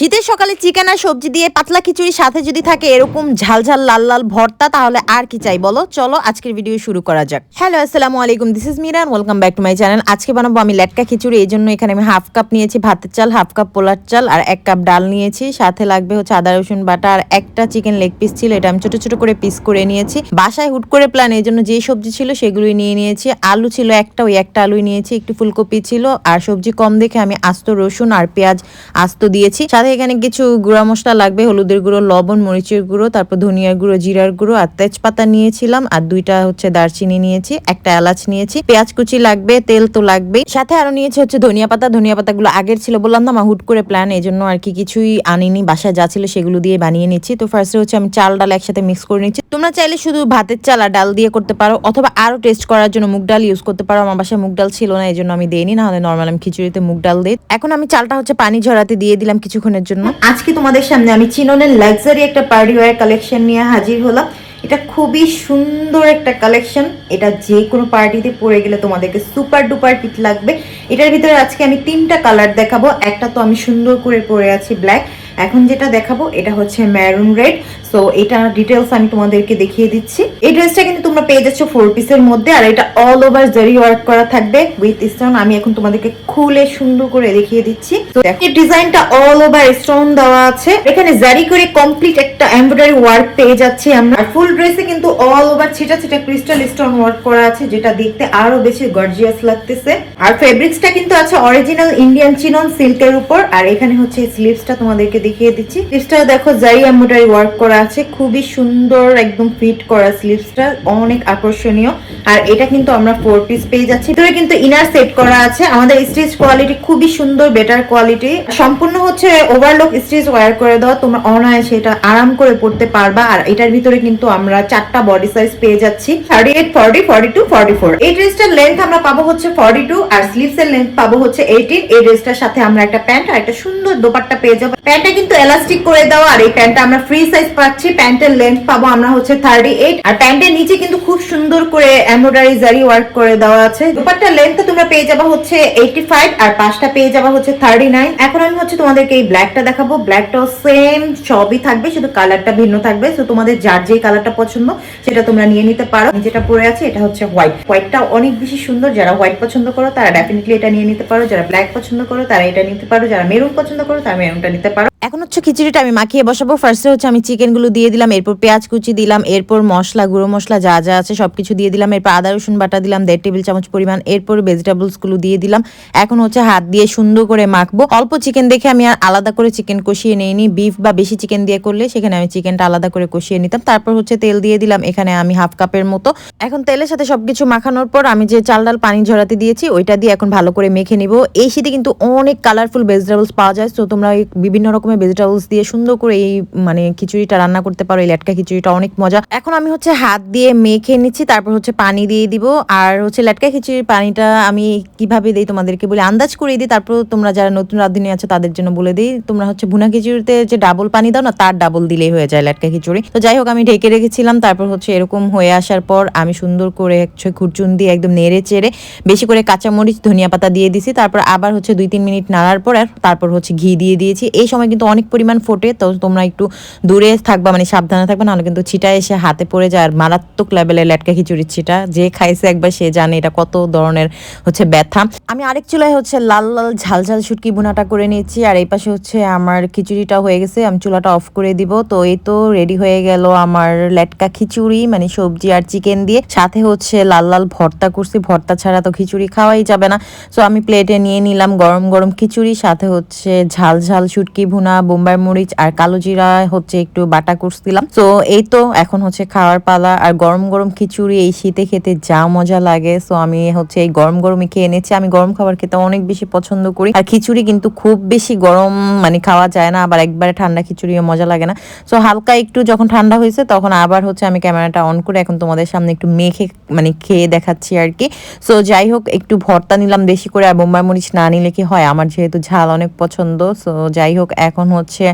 শীতের সকালে চিকেন আর সবজি দিয়ে পাতলা খিচুড়ির সাথে যদি থাকে এরকম ঝাল ঝাল, লাল লাল ভর্তা, তাহলে আর কি চাই বলো? চলো আজকের ভিডিও শুরু করা যাক। হ্যালো আসসালামু আলাইকুম this is Miran welcome back to my channel আজকে বানাবো আমি লেটকা খিচুড়ি, এই জন্য এখানে আমি হাফ কাপ নিয়েছি ভাতের চাল হাফ কাপ পোলার চাল, আর এক কাপ ডাল নিয়েছি। সাথে লাগবে হচ্ছে আদা, রসুন বাটা, আর একটা চিকেন লেগ পিস ছিল, এটা আমি ছোট ছোট করে পিস করে নিয়েছি। বাসায় হুট করে প্ল্যান এই জন্য যে সবজি ছিল সেগুলোই নিয়ে নিয়েছি। আলু ছিল একটা, ওই একটা আলুই নিয়েছি, একটু ফুলকপি ছিল, আর সবজি কম দেখে আমি আস্ত রসুন আর পেঁয়াজ আস্ত দিয়েছি। সাথে এখানে কিছু গুঁড়া মশলা লাগবে, হলুদের গুঁড়ো, লবণ, মরিচের গুঁড়ো, তারপর ধনিয়ার গুঁড়ো, জিরার গুঁড়ো আর তেজপাতা নিয়েছিলাম আর দুইটা হচ্ছে দারচিনি নিয়েছি, একটা এলাচ নিয়েছি। পেঁয়াজ কুচি লাগবে, তেল তো লাগবে সাথে আরও নিয়েছি হচ্ছে ধনিয়া পাতা, ধনিয়া পাতাগুলো আগের ছিল, বললাম না আমার হুট করে প্ল্যান এই জন্য আর কি কিছুই আনিনি, বাসায় যা ছিল সেগুলো দিয়ে বানিয়ে নিচ্ছি। তো ফার্স্টে হচ্ছে আমি চাল, ডাল একসাথে মিক্স করে নিচ্ছি। তোমরা চাইলে শুধু ভাতের চাল আর ডাল দিয়ে করতে পারো, অথবা আরও টেস্ট করার জন্য মুগ ডাল ইউজ করতে পারো। আমার বাসায় মুগ ডাল ছিল না এই জন্য আমি দেইনি না হলে নর্মাল আমি খিচুড়িতে মুগ ডাল দিই। এখন আমি চালটা হচ্ছে পানি ঝরাতে দিয়ে দিলাম কিছুক্ষণের জন্য। আজকে তোমাদের সামনে আমি চিননের লাক্সারি একটা পার্টি ওয়্যার কালেকশন নিয়ে হাজির হলাম। এটা খুবই সুন্দর একটা কালেকশন এটা যে কোনো পার্টিতে পরে গেলে তোমাদেরকে সুপার ডুপার ফিট লাগবে। এটার ভিতরে আজকে আমি তিনটা কালার দেখাবো। একটা তো আমি সুন্দর করে পরে আছি ব্ল্যাক এখন যেটা দেখাবো, এটা হচ্ছে ম্যারুন রেড সো এটা ডিটেলস আমি তোমাদেরকে দেখিয়ে দিচ্ছি। এই ড্রেসটা কিন্তু তোমরা পেয়ে যাচ্ছ ফোর পিসের মধ্যে, আর এটা অল ওভার জারি ওয়ার্ক করা থাকবে উইথ স্টোন আমি এখন তোমাদেরকে খুলে সুন্দর করে দেখিয়ে দিচ্ছি। তো এই ডিজাইনটা অল ওভার স্টোন দেওয়া আছে। এখানে জারি করে কমপ্লিট একটা এমব্রয়ডারি ওয়ার্ক পেয়ে যাচ্ছি আমরা। ফুল ড্রেসে কিন্তু অল ওভার ছিটা ছিটা ক্রিস্টাল স্টোন ওয়ার্ক করা আছে, যেটা দেখতে আরও বেশি গর্জিয়াস লাগতেছে। আর ফেব্রিক্সটা কিন্তু আছে অরিজিনাল ইন্ডিয়ান চিনন সিল্কের উপর। আর এখানে হচ্ছে স্লিভসটা তোমাদেরকে দেখিয়ে দিচ্ছি। স্লিভসটা দেখো জারি এমব্রয়ডারি ওয়ার্ক করা আছে, খুবই সুন্দর একদম ফিট করা স্লিভসটা অনেক আকর্ষণীয়। আর এটা কিন্তু আমরা ফোর পিস পেয়ে যাচ্ছি। ভিতরে কিন্তু ইনার সেট করা আছে। আমাদের স্টিচ কোয়ালিটি খুবই সুন্দর বেটার কোয়ালিটি সম্পূর্ণ হচ্ছে ওভারলক স্টিচ ওয়্যার করে দাও তোমরা অনায়াসে এটা আরাম করে পড়তে পারবা। আর এটার ভিতরে কিন্তু আমরা চারটা বডি সাইজ পেয়ে যাচ্ছি। Thirty eight forty forty two forty four এই ড্রেসটার লেন্থ আমরা পাবো হচ্ছে ফর্টি টু আর স্লিভস এর লেন্থ পাবো হচ্ছে এইটিন এই ড্রেসটার সাথে আমরা একটা প্যান্ট আর একটা সুন্দর দোপাট্টা পেয়ে যাব। প্যান্টটা কিন্তু এলাস্টিক করে দেওয়া। আর এই প্যান্টটা আমরা ফ্রি সাইজ পাচ্ছি প্যান্টের লেন্থ পাবো, আমরা হচ্ছে থার্টি আর প্যান্টের নিচে কিন্তু খুব সুন্দর করে এমব্রয়ডারি জারি ওয়ার্ক করে দেওয়া আছে। দোপাট্টার লেন্থ তোমরা পেয়ে যাবা হচ্ছে এইটি আর পাঁচটা পেয়ে যাবা হচ্ছে থার্টি এখন আমি হচ্ছে তোমাদেরকে এই ব্ল্যাকটা দেখাবো। ব্ল্যাকটাও সেম সবই থাকবে, শুধু কালারটা ভিন্ন থাকবে। তো তোমাদের যার যে কালারটা পছন্দ, সেটা তোমরা নিয়ে নিতে পারো। যেটা পরে আছে, এটা হচ্ছে হোয়াইট হোয়াইটটা অনেক বেশি সুন্দর। যারা হোয়াইট পছন্দ করো, তারা ডেফিনেটলি এটা নিয়ে নিতে পারো। যারা ব্ল্যাক পছন্দ করো, তারা এটা নিতে পারো। যারা মেরুন পছন্দ করো, তারা মেরুনটা নিতে পারো। এখন হচ্ছে খিচুড়িটা আমি মাখিয়ে বসাবো। ফার্স্টে হচ্ছে আমি চিকেনগুলো দিয়ে দিলাম, এরপর পেঁয়াজ কুচি দিলাম, এরপর মশলা, গুঁড়ো মশলা যা যা আছে সব কিছু দিয়ে দিলাম, এরপর আদা, রসুন বাটা দিলাম, দেড় টেবিল চামচ পরিমাণ, এরপর ভেজিটেবলসগুলো দিয়ে দিলাম। এখন হচ্ছে হাত দিয়ে সুন্দর করে মাখবো। অল্প চিকেন দেখে আমি আর আলাদা করে চিকেন কষিয়ে নিইনি। বিফ বা বেশি চিকেন দিয়ে করলে সেখানে আমি চিকেনটা আলাদা করে কষিয়ে নিতাম। তারপর হচ্ছে তেল দিয়ে দিলাম, এখানে আমি হাফ কাপের মতো। এখন তেলের সাথে সবকিছু মাখানোর পর আমি যে চাল ডাল পানি ঝরাতে দিয়েছি, ওইটা দিয়ে এখন ভালো করে মেখে নিব। এই শীতে কিন্তু অনেক কালারফুল ভেজিটেবলস পাওয়া যায়, তো তোমরা বিভিন্ন রকমের ভেজিটেবলস দিয়ে সুন্দর করে এই মানে খিচুড়িটা রান্না করতে পারো, এই লেটকা খিচুড়িটা অনেক মজা। এখন আমি হচ্ছে হাত দিয়ে মেখে নিচ্ছি, তারপর হচ্ছে পানি দিয়ে দিব। আর হচ্ছে লেটকা খিচুড়ির পানিটা আমি কীভাবে দিই তোমাদেরকে বলে আন্দাজ করে দিই, তারপর তোমরা যারা নতুন রাঁধুনি আছে তাদের জন্য বলে দিই। তোমরা হচ্ছে ভুনা খিচুড়িতে যে ডাবল পানি দাও না, তার ডাবল দিলেই হয়ে যায় লেটকা খিচুড়ি। তো যাই হোক, আমি ঢেকে রেখেছিলাম, তারপর হচ্ছে এরকম হয়ে আসার পর আমি সুন্দর করে হচ্ছে খুরচুন দিয়ে একদম নেড়ে চেড়ে বেশি করে কাঁচামরিচ, ধনিয়া পাতা দিয়ে দিছি। তারপর আবার হচ্ছে দুই তিন মিনিট নাড়ার পর তারপর হচ্ছে ঘি দিয়ে দিয়েছি। এই সময় কিন্তু অনেক পরিমাণ ফোটে, তো তোমরা একটু দূরে থাকবা মানে সাবধানে থাকবা, নাহলে কিন্তু ছিটা এসে হাতে পড়ে যায়। আর মারাত্মক লেভেলের লেটকা খিচুড়ির ছিটা, যে খাইছে একবার সে জানে এটা কত ধরনের হচ্ছে ব্যথা। আমি আরেক চুলায় হচ্ছে লাল লাল, ঝাল ঝাল শুটকি বোনাটা করে নিয়েছি, আর এই পাশে হচ্ছে আমার খিচুড়িটা হয়ে গেছে, আমি চুলাটা অফ করে দিব। তো এই তো রেডি হয়ে গেল আমার লেটকা খিচুড়ি মানে সবজি আর চিকেন দিয়ে। সাথে হচ্ছে লাল লাল ভর্তা করছি, ভর্তা ছাড়া তো খিচুড়ি খাওয়াই যাবে না। সো আমি প্লেটে নিয়ে নিলাম গরম গরম খিচুড়ি, সাথে হচ্ছে ঝাল ঝাল শুটকি ভুনা। বোম্বাই মরিচ আর কালো জিরা হচ্ছে একটু বাটা করছিলাম তো এই তো এখন হচ্ছে খাওয়ার পালা আর গরম গরম খিচুড়ি, এই শীতে খেতে যা মজা লাগে। সো আমি হচ্ছে এই গরম গরমই খেয়ে এনেছি আমি গরম খাবার খেতে অনেক বেশি পছন্দ করি। আর খিচুড়ি কিন্তু খুব বেশি গরম মানে খাওয়া যায় না, আবার একবারে ঠান্ডা খিচুড়িও মজা লাগে না। সো হালকা একটু যখন ঠান্ডা হয়েছে তখন আবার হচ্ছে আমি ক্যামেরাটা অন করে এখন তোমাদের সামনে একটু মেখে মানে খেয়ে দেখাচ্ছি আর কি। সো যাই হোক, একটু ভর্তা নিলাম বেশি করে আর বোম্বাই মরিচ না নিলে কি হয়? আমার যেহেতু ঝাল অনেক পছন্দ। সো যাই হোক, এখন এখন হচ্ছে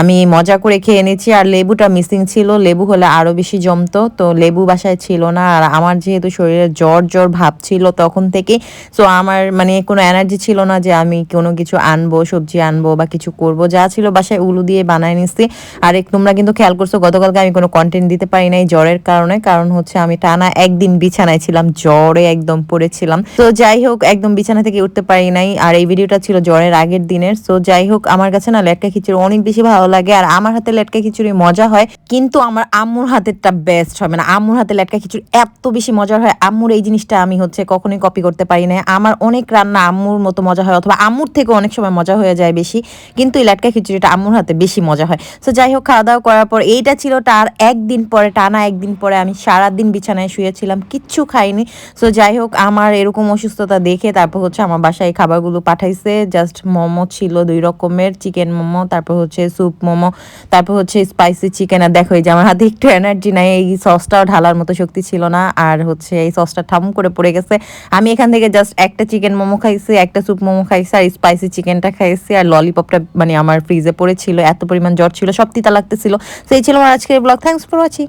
আমি মজা করে খেয়ে নিচ্ছি আর লেবুটা মিসিং ছিল। লেবু হলে আরও বেশি জমতো। তো লেবু বাসায় ছিল না আর আমার যেহেতু শরীরে জ্বর জ্বর ভাব ছিল তখন থেকে সো আমার মানে কোনো এনার্জি ছিল না যে আমি কোনো কিছু আনব, সবজি আনব বা কিছু করব। যা ছিল বাসায় উলু দিয়ে বানায় নিচ্ছি আর এক তোমরা কিন্তু খেয়াল করছ, গতকালকে আমি কোনো কন্টেন্ট দিতে পারি নাই জ্বরের কারণে। কারণ হচ্ছে আমি টানা একদিন বিছানায় ছিলাম, জ্বরে একদম পড়েছিলাম। তো যাই হোক, একদম বিছানা থেকে উঠতে পারি নাই। আর এই ভিডিওটা ছিল জ্বরের আগের দিনের। তো যাই হোক, আমার কাছে না লেটকা খিচুড়ি অনেক বেশি ভালো লাগে। আর আমার হাতে লেটকা খিচুড়ি মজা হয়, কিন্তু আমার আম্মুর হাতেরটা বেস্ট হয় মানে আম্মুর হাতে লেটকা খিচুড়ি এত বেশি মজার হয়। আম্মুর এই জিনিসটা আমি হচ্ছে কখনোই কপি করতে পারি না আমার অনেক রান্না আম্মুর মতো মজা হয়, অথবা আম্মুর থেকে অনেক সময় মজা হয়ে যায় বেশি, কিন্তু এই লেটকা খিচুড়িটা আম্মুর হাতে বেশি মজা হয়। তো যাই হোক খাওয়া দাওয়া করার পর এইটা ছিল তার একদিন পরে, টানা একদিন পরে আমি সারাদিন বিছানায় শুয়েছিলাম, কিচ্ছু খাইনি। সো যাই হোক, আমার এরকম অসুস্থতা দেখে তারপর হচ্ছে আমার বাসায় খাবারগুলো পাঠাইছে। জাস্ট মোমো ছিল দুই রকমের, চিকেন মোমো তারপর হচ্ছে স্যুপ মোমো, তারপর হচ্ছে স্পাইসি চিকেন আর দেখো এই যে আমার হাতে একটু এনার্জি নাই, এই সসটাও ঢালার মতো শক্তি ছিল না, আর হচ্ছে এই সসটা ঠাম করে পড়ে গেছে। আমি এখান থেকে জাস্ট একটা চিকেন মোমো খাইছি, একটা স্যুপ মোমো খাইছি, আর স্পাইসি চিকেনটা খাইছি, আর ললিপপটা মানে আমার ফ্রিজে পড়েছিল, এত পরিমাণ জ্বর ছিল, সব তিতা লাগতেছিল। সেই ছিল আমার আজকের ব্লগ থ্যাংকস ফর ওয়াচিং